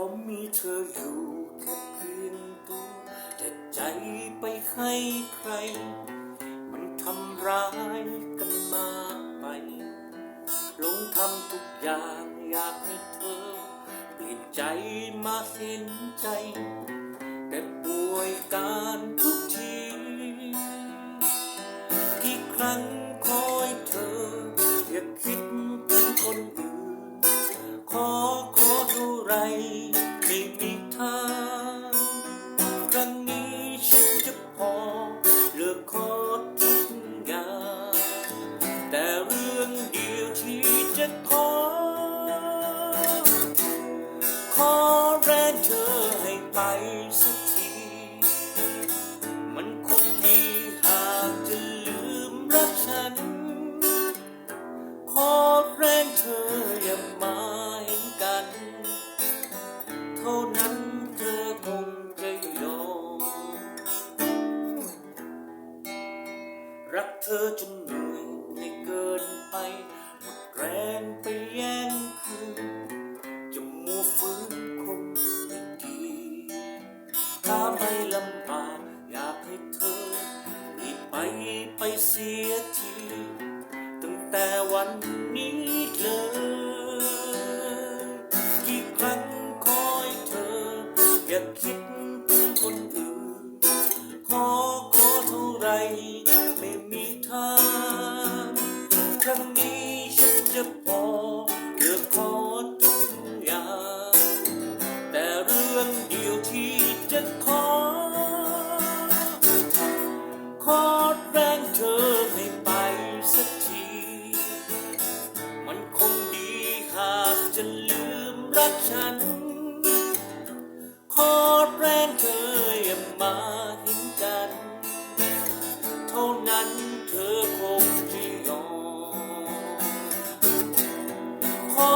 ามมีเธออยู่แค่เพียงตัวแต่ใจไปให้ใคร มันทำร้ายกันมากไปลงทำทุกอย่างอยากให้เธอ เปลี่ยนใจมาเห็นใจ แต่ป่วยการทุกที กี่ครั้ง ขอแรงเธอให้ไปสักที มันคงดีหากจะลืมรักฉัน ขอแรงเธออย่ามาเห็นกัน เท่านั้นเธอคงจะยอมรักเธอจนเหนื่อยไม่เกินไปหมดแรงไปแย่งคืน ถ้าไม่ลำบากอยากให้เธอรีบไปไปเสียที ตั้งแต่วันนี้เลยกี่ครั้งคอยเธอ อย่าคิดถึงคนอื่น ขอขอเท่าไรไม่มีเธอ จะลืมรักฉัน ขอแรงเธออย่ามาเห็นกัน เท่านั้นเธอคงจะยอมขอ